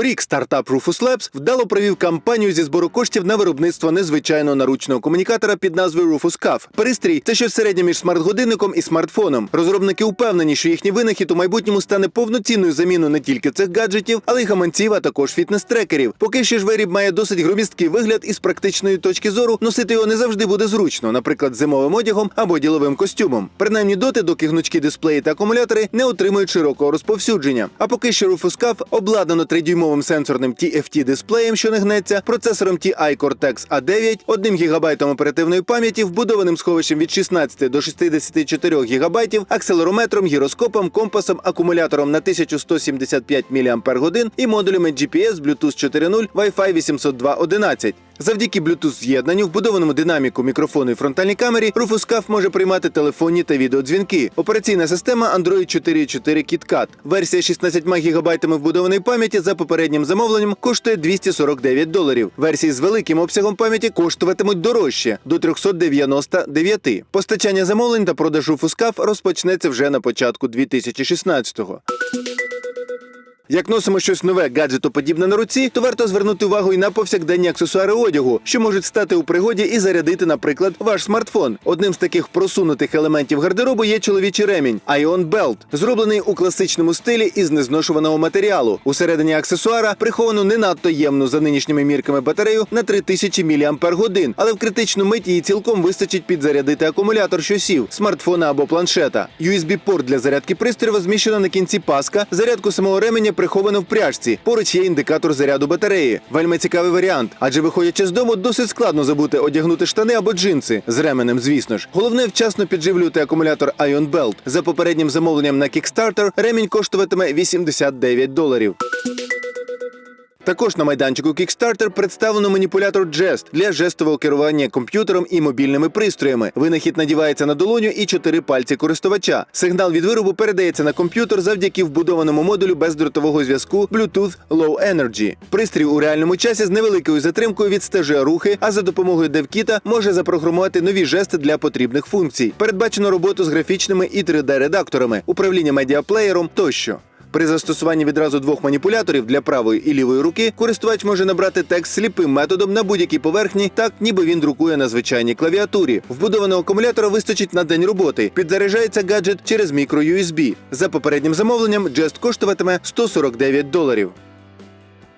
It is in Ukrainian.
Торік стартап Rufus Labs вдало провів кампанію зі збору коштів на виробництво незвичайного наручного комунікатора під назвою Rufus Cuff. Пристрій це щось середнє між смарт-годинником і смартфоном. Розробники впевнені, що їхній винахід у майбутньому стане повноцінною заміною не тільки цих гаджетів, але й гаманців, а також фітнес-трекерів. Поки що ж виріб має досить громісткий вигляд і з практичної точки зору носити його не завжди буде зручно, наприклад, зимовим одягом або діловим костюмом. Принаймні доти, доки гнучкі дисплеї та акумулятори не отримують широкого розповсюдження. А поки що Rufus Cuff обладнано 3-дюймовим сенсорним TFT дисплеєм, що не гнеться, процесором TI Cortex A9, 1 ГБ оперативної пам'яті, вбудованим сховищем від 16 до 64 ГБ, акселерометром, гіроскопом, компасом, акумулятором на 1175 мАч і модулями GPS, Bluetooth 4.0, Wi-Fi 802.11. Завдяки Bluetooth з'єднанню, вбудованому динаміку, мікрофону і фронтальній камері, Rufus Cuff може приймати телефонні та відеодзвінки. Операційна система Android 4.4 KitKat. Версія 16 ГБ вбудованої пам'яті за попереднім замовленням коштує 249 доларів. Версії з великим обсягом пам'яті коштуватимуть дорожче до 399. Постачання замовлень та продаж Rufus Cuff розпочнеться вже на початку 2016-го. Як носимо щось нове, гаджетоподібне на руці, то варто звернути увагу і на повсякденні аксесуари одягу, що можуть стати у пригоді і зарядити, наприклад, ваш смартфон. Одним з таких просунутих елементів гардеробу є чоловічий ремінь Ion Belt, зроблений у класичному стилі із незношуваного матеріалу. Усередині аксесуара приховано не надто ємну за нинішніми мірками батарею на 3000 мАч, але в критичну мить її цілком вистачить підзарядити акумулятор, що смартфона або планшета. USB-порт для зарядки пристрою розміщено на кінці паска. Зарядку самого ременя приховано в пряжці. Поруч є індикатор заряду батареї. Вельми цікавий варіант, адже виходячи з дому, досить складно забути одягнути штани або джинси з ременем, звісно ж. Головне вчасно підживлювати акумулятор Ion Belt. За попереднім замовленням на Kickstarter ремінь коштуватиме 89 доларів. Також на майданчику Kickstarter представлено маніпулятор Jest для жестового керування комп'ютером і мобільними пристроями. Винахід надівається на долоню і чотири пальці користувача. Сигнал від виробу передається на комп'ютер завдяки вбудованому модулю бездротового зв'язку Bluetooth Low Energy. Пристрій у реальному часі з невеликою затримкою відстежує рухи, а за допомогою DevKit може запрограмувати нові жести для потрібних функцій. Передбачено роботу з графічними і 3D-редакторами, управління медіаплеєром тощо. При застосуванні відразу двох маніпуляторів для правої і лівої руки користувач може набрати текст сліпим методом на будь-якій поверхні, так ніби він друкує на звичайній клавіатурі. Вбудованого акумулятора вистачить на день роботи. Підзаряджається гаджет через мікро USB. За попереднім замовленням Jest коштуватиме 149 доларів.